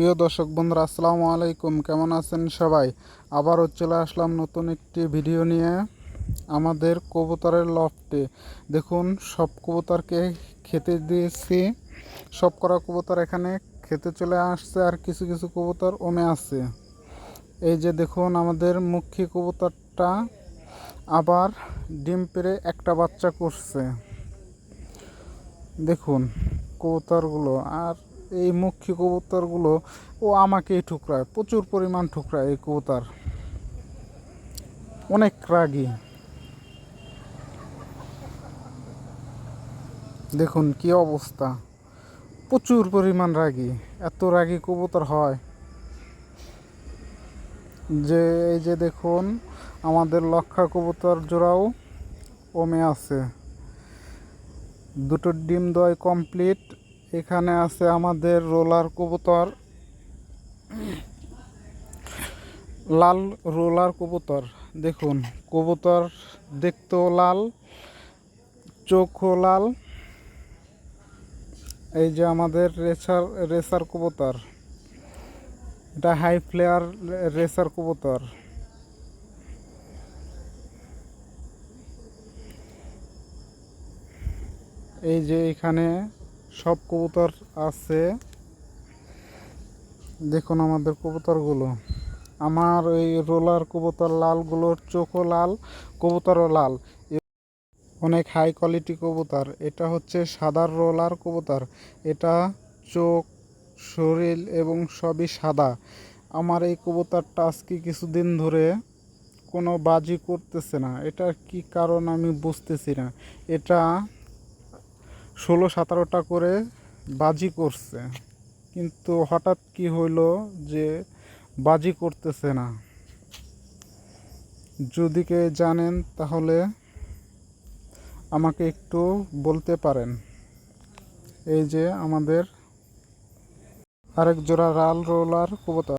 প্রিয় দর্শক বন্ধুরা, আসসালামু আলাইকুম। কেমন আছেন সবাই? আবারও চলে আসলাম নতুন একটি ভিডিও নিয়ে আমাদের কবুতরের লফটে। দেখুন, সব কবুতরকে খেতে দিয়েছি। সব করা কবুতর এখানে খেতে চলে আসছে আর কিছু কিছু কবুতর ওমে আছে। এই যে দেখুন, আমাদের মুখী কবুতরটা আবার ডিম পেড়ে একটা বাচ্চা করছে। দেখুন কবুতরগুলো, আর এই মুখ্য কবুতরগুলো ও আমাকেই ঠুকরায়, প্রচুর পরিমাণ ঠুকরায় এই কবুতর। অনেক রাগী। দেখুন কি অবস্থা। প্রচুর পরিমাণ রাগী, এত রাগী কবুতর হয় যে, এই যে দেখুন, আমাদের লক্ষা কবুতর জোড়াও ওমে আছে। দুটো ডিম দয় কমপ্লিট এখানে আছে আমাদের রোলার কবুতর। লাল রোলার কবুতর, দেখুন, কবুতর দেখতেও লাল, চোখও লাল। এই যে আমাদের রেসার রেসার কবুতর, এটা হাই ফ্লেয়ার রেসার কবুতর। এই যে এখানে সব কবুতর আছে। দেখুন আমাদের কবুতরগুলো। আমার ওই রোলার কবুতর লালগুলোর চোখও লাল, কবুতরও লাল। অনেক হাই কোয়ালিটি কবুতর। এটা হচ্ছে সাদার রোলার কবুতর। এটা চোখ, শরীর এবং সবই সাদা। আমার এই কবুতরটা আজকে কিছুদিন ধরে কোনো বাজি করতেছে না। এটার কি কারণ আমি বুঝতেছি না। এটা ষোলো সতেরোটা করে বাজি করছে। কিন্তু হঠাৎ কি হইল যে বাজি করতেছে না। যদি কে জানেন তাহলে আমাকে একটু বলতে পারেন। এই যে আমাদের আরেক জোড়া রাল রোলার কবুতর।